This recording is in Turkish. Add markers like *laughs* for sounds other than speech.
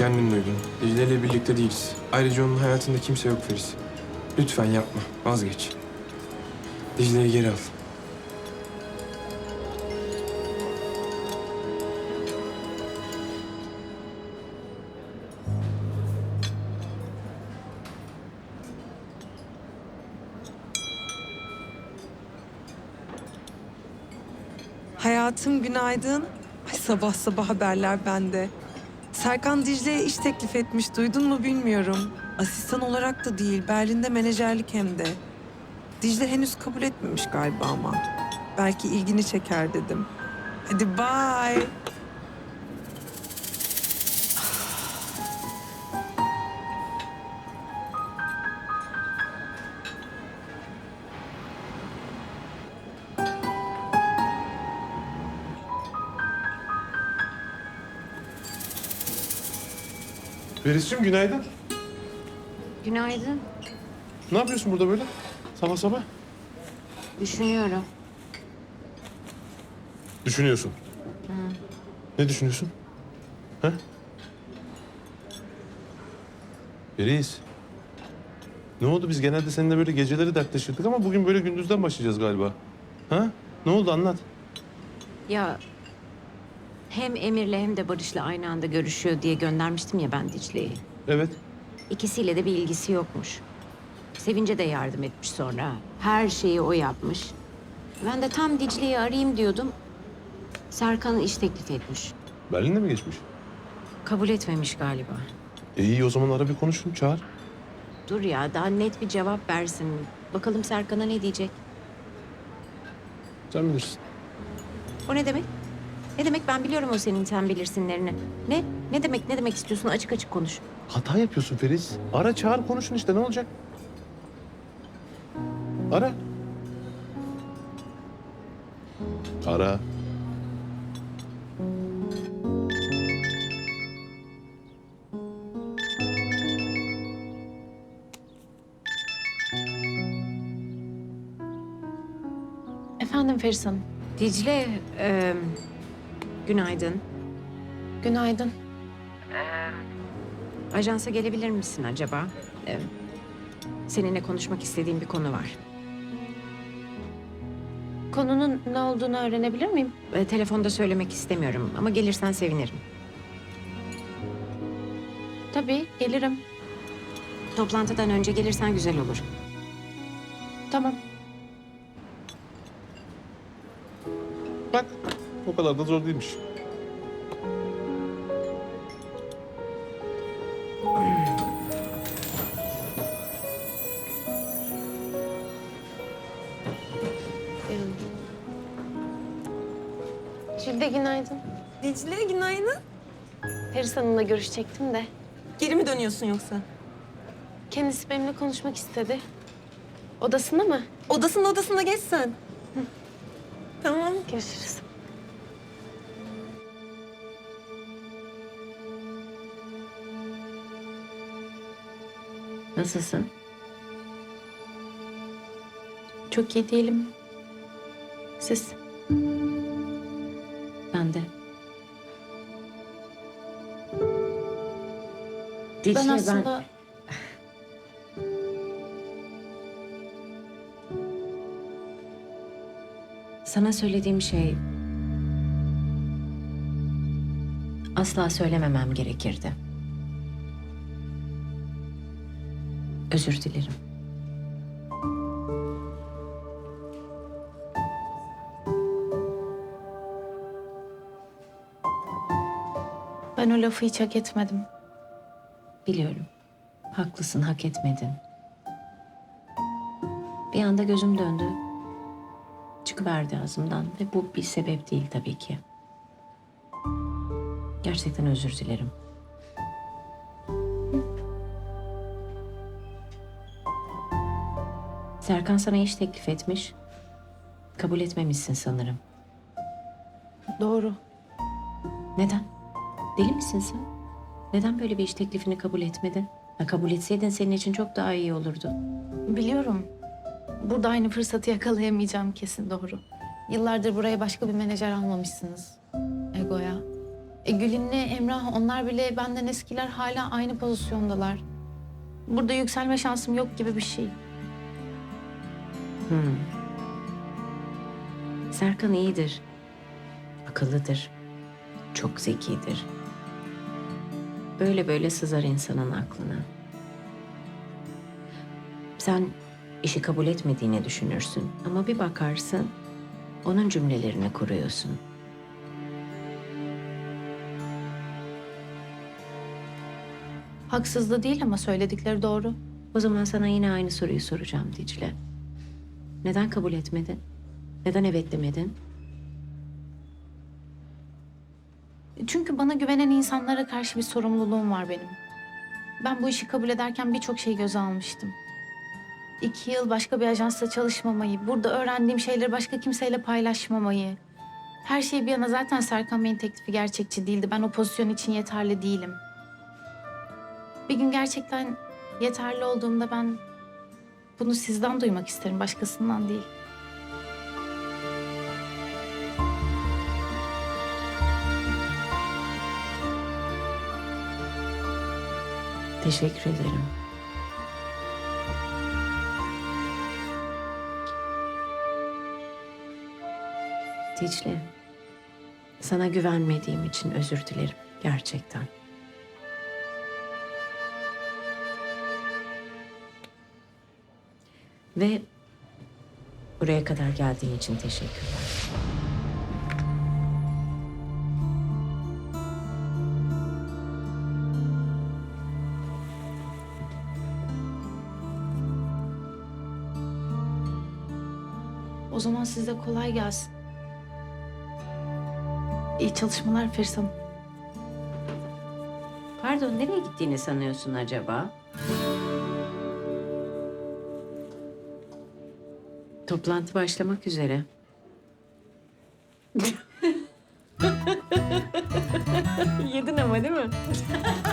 Kendin duydun. Dicle birlikte değiliz. Ayrıca onun hayatında kimse yok Feris. Lütfen yapma. Vazgeç. Dicle'yi geri al. Hayatım günaydın. Ay sabah sabah haberler bende. Serkan Dicle'ye iş teklif etmiş. Duydun mu bilmiyorum. Asistan olarak da değil. Berlin'de menajerlik hem de. Dicle henüz kabul etmemiş galiba ama. Belki ilgini çeker dedim. Hadi bye. Feris'cim günaydın. Günaydın. Ne yapıyorsun burada böyle? Sabah sabah. Düşünüyorum. Düşünüyorsun. Ne düşünüyorsun? Ha? Feris. Ne oldu? Biz genelde seninle böyle geceleri dertleşirdik ama bugün böyle gündüzden başlayacağız galiba. Ha? Ne oldu anlat. Ya hem Emir'le hem de Barış'la aynı anda görüşüyor diye göndermiştim ya ben Dicle'yi. Evet. İkisiyle de bir ilgisi yokmuş. Sevince de yardım etmiş sonra. Her şeyi o yapmış. Ben de tam Dicle'yi arayayım diyordum. Serkan iş teklif etmiş. Berlin'de mi geçmiş? Kabul etmemiş galiba. E iyi o zaman ara bir konuşun çağır. Dur ya daha net bir cevap versin. Bakalım Serkan'a ne diyecek? Sen bilirsin. O ne demek? Ne demek ben biliyorum o senin sen bilirsinlerini. Ne? Ne demek ne demek istiyorsun açık açık konuş. Hata yapıyorsun Feris. Ara çağır konuşun işte ne olacak? Ara. Ara. Efendim Feris Hanım. Dicle, e, günaydın. Günaydın. Ajansa gelebilir misin acaba? E, seninle konuşmak istediğim bir konu var. Konunun ne olduğunu öğrenebilir miyim? E, telefonda söylemek istemiyorum ama gelirsen sevinirim. Tabii gelirim. Toplantıdan önce gelirsen güzel olur. Tamam. Bak o kadar da zor değilmiş. Jülde günaydın. Dicle günaydın. Feris Hanım'la görüşecektim de. Geri mi dönüyorsun yoksa? Kendisi benimle konuşmak istedi. Odasında mı? Odasında odasında geç sen. Tamam. Görüşürüz. Nasılsın? Çok iyi değilim. Siz? Ben de. Dicle, Ben aslında... Sana söylediğim şey... Asla söylememem gerekirdi. Özür dilerim. Ben o lafı hiç hak etmedim. Biliyorum. Haklısın, hak etmedin. Bir anda gözüm döndü. Çıkıverdi ağzımdan ve bu bir sebep değil tabii ki. Gerçekten özür dilerim. Serkan sana iş teklif etmiş. Kabul etmemişsin sanırım. Doğru. Neden? Deli misin sen? Neden böyle bir iş teklifini kabul etmedin? Ha, kabul etseydin senin için çok daha iyi olurdu. Biliyorum. Burada aynı fırsatı yakalayamayacağım kesin doğru. Yıllardır buraya başka bir menajer almamışsınız. Egoya. E, Gülin'le Emrah onlar bile benden eskiler hala aynı pozisyondalar. Burada yükselme şansım yok gibi bir şey. Hmm. Serkan iyidir. Akıllıdır. Çok zekidir. Böyle böyle sızar insanın aklına. Sen işi kabul etmediğini düşünürsün ama bir bakarsın onun cümlelerini kuruyorsun. Haksız da değil ama söyledikleri doğru. O zaman sana yine aynı soruyu soracağım Dicle. Neden kabul etmedin? Neden evet demedin? Çünkü bana güvenen insanlara karşı bir sorumluluğum var benim. Ben bu işi kabul ederken birçok şey göze almıştım. İki yıl başka bir ajansla çalışmamayı, burada öğrendiğim şeyleri başka kimseyle paylaşmamayı. Her şey bir yana zaten Serkan Bey'in teklifi gerçekçi değildi. Ben o pozisyon için yeterli değilim. Bir gün gerçekten yeterli olduğumda ben bunu sizden duymak isterim, başkasından değil. Teşekkür ederim. Dicle, sana güvenmediğim için özür dilerim gerçekten. Ve buraya kadar geldiğin için teşekkürler. O zaman size kolay gelsin. İyi çalışmalar Feris Hanım. Pardon, nereye gittiğini sanıyorsun acaba? Toplantı başlamak üzere. *laughs* Yedin ama değil mi? *laughs*